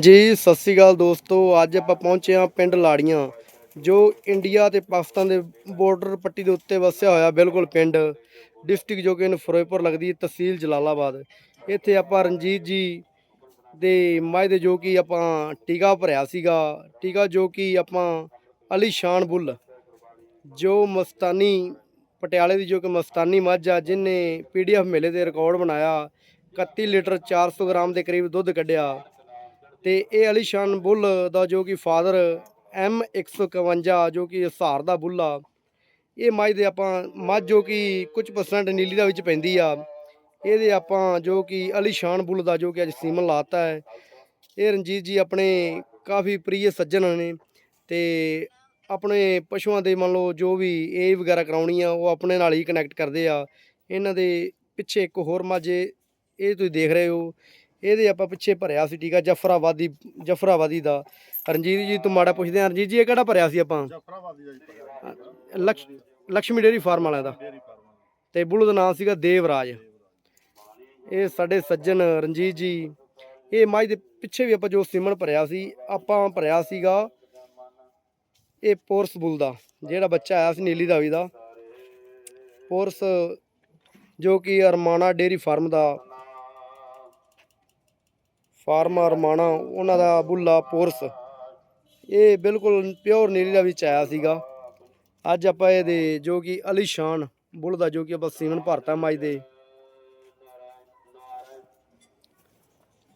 ਜੀ, ਸਤਿ ਸ੍ਰੀ ਅਕਾਲ ਦੋਸਤੋ। ਅੱਜ ਆਪਾਂ ਪਹੁੰਚੇ ਹਾਂ ਪਿੰਡ ਲਾੜੀਆਂ, ਜੋ ਇੰਡੀਆ ਤੇ ਪਾਕਿਸਤਾਨ ਦੇ ਬਾਰਡਰ ਪੱਟੀ ਦੇ ਉੱਤੇ ਵਸਿਆ ਹੋਇਆ ਬਿਲਕੁਲ ਪਿੰਡ ਡਿਸਟ੍ਰਿਕਟ ਜੋ ਕਿ ਇਹਨੂੰ ਫਿਰੋਜ਼ਪੁਰ ਲੱਗਦੀ ਹੈ, ਤਹਿਸੀਲ ਜਲਾਲਾਬਾਦ। ਇੱਥੇ ਆਪਾਂ ਰਣਜੀਤ ਜੀ ਦੇ ਮਾਈ ਦੇ ਜੋ ਕਿ ਆਪਾਂ ਟੀਕਾ ਭਰਿਆ ਸੀਗਾ, ਟੀਕਾ ਜੋ ਕਿ ਆਪਾਂ ਅਲੀ ਸ਼ਾਨ ਬੁੱਲ, ਜੋ ਮਸਤਾਨੀ ਪਟਿਆਲੇ ਦੀ ਜੋ ਕਿ ਮਸਤਾਨੀ ਮੱਝ ਆ, ਜਿਹਨੇ ਪੀਡੀਐਫ ਮੇਲੇ ਦੇ ਰਿਕਾਰਡ ਬਣਾਇਆ 31 ਲੀਟਰ 400 ਗ੍ਰਾਮ ਦੇ ਕਰੀਬ ਦੁੱਧ ਕੱਢਿਆ। ਤੇ ਇਹ ਅਲੀਸ਼ਾਨ ਬੁੱਲ ਦਾ ਜੋ ਕਿ ਫਾਦਰ ਐਮ 151 ਜੋ ਕਿ ਹਿਸਾਰ ਦਾ ਬੁੱਲ ਆ, ਇਹ ਮੱਝ ਦੇ ਆਪਾਂ, ਮੱਝ ਜੋ ਕਿ ਕੁਝ ਪਰਸੈਂਟ ਨੀਲੀ ਦਾ ਵਿੱਚ ਪੈਂਦੀ ਆ, ਇਹਦੇ ਆਪਾਂ ਜੋ ਕਿ ਅਲੀਸ਼ਾਨ ਬੁੱਲ ਦਾ ਜੋ ਕਿ ਅੱਜ ਸੀਮਨ ਲਾਤਾ ਹੈ, ਇਹ ਰਣਜੀਤ ਜੀ ਆਪਣੇ ਕਾਫੀ ਪ੍ਰਿਯ ਸੱਜਣ ਨੇ ਤੇ ਆਪਣੇ ਪਸ਼ੂਆਂ ਦੇ ਮੰਨ ਲਓ ਜੋ ਵੀ ਏ ਵਗੈਰਾ ਕਰਾਉਣੀ ਆ, ਉਹ ਆਪਣੇ ਨਾਲ ਹੀ ਕਨੈਕਟ ਕਰਦੇ ਆ, ਇਹਨਾਂ ਦੇ ਪਿੱਛੇ ਇੱਕ ਹੋਰ ਮਾਝੇ ਇਹ ਤੁਸੀਂ ਦੇਖ ਰਹੇ ਹੋ ਇਹਦੇ ਆਪਾਂ ਪਿੱਛੇ ਭਰਿਆ ਸੀ ਟੀਕਾ ਜਫਰਾਬਾਦੀ ਜਫਰਾਬਾਦੀ ਦਾ। ਰਣਜੀਤ ਜੀ ਤੋਂ ਮਾੜਾ ਪੁੱਛਦੇ ਆ ਰਣਜੀਤ ਜੀ ਇਹ ਕਿਹੜਾ ਭਰਿਆ ਸੀ ਆਪਾਂ? ਜਫਰਾਬਾਦੀ ਦਾ ਜੀ ਪਰਿਵਾਰ ਲਕਸ਼ ਲక్ష్ਮੀ ਡੇਰੀ ਫਾਰਮ ਵਾਲਿਆਂ ਦਾ। ਤੇ ਬੁੱਲ ਦਾ ਨਾਮ ਸੀਗਾ ਦੇਵਰਾਜ। ਇਹ ਸਾਡੇ ਸੱਜਣ ਰਣਜੀਤ ਜੀ। ਇਹ ਮੱਝ ਦੇ ਪਿੱਛੇ ਵੀ ਆਪਾਂ ਜੋ ਸਿਮਣ ਭਰਿਆ ਸੀ ਆਪਾਂ ਭਰਿਆ ਸੀਗਾ ਇਹ ਪੋਰਸ ਬੁੱਲ ਦਾ ਜਿਹੜਾ ਬੱਚਾ ਆਇਆ ਸੀ ਨੀਲੀ ਦਾ ਵੀ ਦਾ। ਪੋਰਸ ਜੋ ਕਿ ਅਰਮਾਨਾ ਡੇਰੀ ਫਾਰਮ ਦਾ ਫਾਰਮਾ ਰਮਾਣਾ ਉਹਨਾਂ ਦਾ ਬੁੱਲਾ ਪੋਰਸ। ਇਹ ਬਿਲਕੁਲ ਪਿਓਰ ਨੀਲੀ ਦਾ ਵਿੱਚ ਆਇਆ ਸੀਗਾ। ਅੱਜ ਆਪਾਂ ਇਹਦੇ ਜੋ ਕਿ ਅਲੀਸ਼ਾਨ ਬੁੱਲ ਦਾ ਜੋ ਕਿ ਆਪਾਂ ਸੀਮਨ ਭਰਤਾ ਮਾਈ ਦੇ।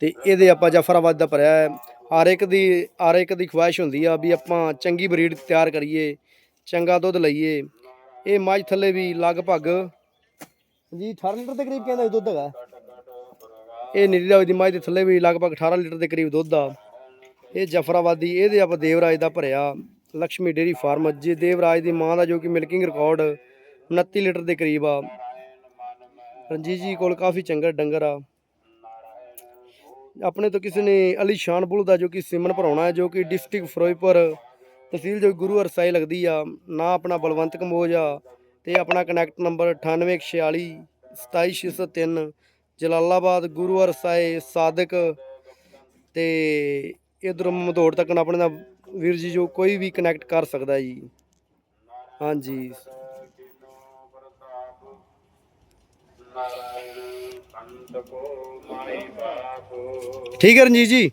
ਤੇ ਇਹਦੇ ਆਪਾਂ ਜਫਰਾਬਾਦ ਦਾ ਭਰਿਆ ਹੈ। ਹਰ ਇੱਕ ਦੀ, ਹਰ ਇੱਕ ਦੀ ਖੁਆਇਸ਼ ਹੁੰਦੀ ਆ ਵੀ ਆਪਾਂ ਚੰਗੀ ਬਰੀਡ ਤਿਆਰ ਕਰੀਏ, ਚੰਗਾ ਦੁੱਧ ਲਈਏ। ਇਹ ਮੱਝ ਥੱਲੇ ਵੀ ਲਗਭਗ ਜੀ 18 ਲੀਟਰ ਦੇ ਕਰੀਬ ਕਹਿੰਦਾ ਦੁੱਧ ਹੈਗਾ। ਇਹ ਨੀਲੀ ਦਾ ਦੀ ਮੱਝ ਦੇ ਥੱਲੇ ਵੀ ਲਗਭਗ 18 ਲੀਟਰ ਦੇ ਕਰੀਬ ਦੁੱਧ ਆ। ਇਹ ਜਫਰਾਬਾਦੀ, ਇਹਦੇ ਆਪਾਂ ਦੇਵਰਾਜ ਦਾ ਭਰਿਆ ਲక్ష్ਮੀ ਡੇਰੀ ਫਾਰਮ, ਜੇ ਦੇਵਰਾਜ ਦੀ ਮਾਂ ਦਾ ਜੋ ਕਿ ਮਿਲਕਿੰਗ ਰਿਕਾਰਡ 29 ਲੀਟਰ ਦੇ ਕਰੀਬ ਆ। ਰਣਜੀਤ ਜੀ ਕੋਲ ਕਾਫੀ ਚੰਗਾ ਡੰਗਰ ਆ। ਆਪਣੇ ਤੋਂ ਕਿਸੇ ਨੇ ਅਲੀ ਸ਼ਾਨ ਬੁੱਲ ਦਾ ਜੋ ਕਿ ਸਿਮਨ ਭਰਾਉਣਾ ਹੈ, ਜੋ ਕਿ ਡਿਸਟ੍ਰਿਕਟ ਫਿਰੋਜ਼ਪੁਰ ਤਹਿਸੀਲ ਜੋ ਗੁਰੂ ਹਰਸਾਈ ਲੱਗਦੀ ਆ, ਨਾ ਆਪਣਾ ਬਲਵੰਤ ਕੰਬੋਜ ਆ, ਤੇ ਆਪਣਾ ਕਨੈਕਟ ਨੰਬਰ 9846 27603 ਜਲਾਲਾਬਾਦ ਗੁਰੂ ਸਾਹਿਬ ਸਾਦਕ ਤੇ ਇਧਰ ਮਧੋੜ ਤੱਕ ਆਪਣੇ ਦਾ ਵੀਰ ਜੀ ਜੋ ਕੋਈ ਵੀ ਕਨੈਕਟ ਕਰ ਸਕਦਾ ਜੀ। ਹਾਂਜੀ। ਠੀਕ ਹੈ ਰਣਜੀਤ ਜੀ?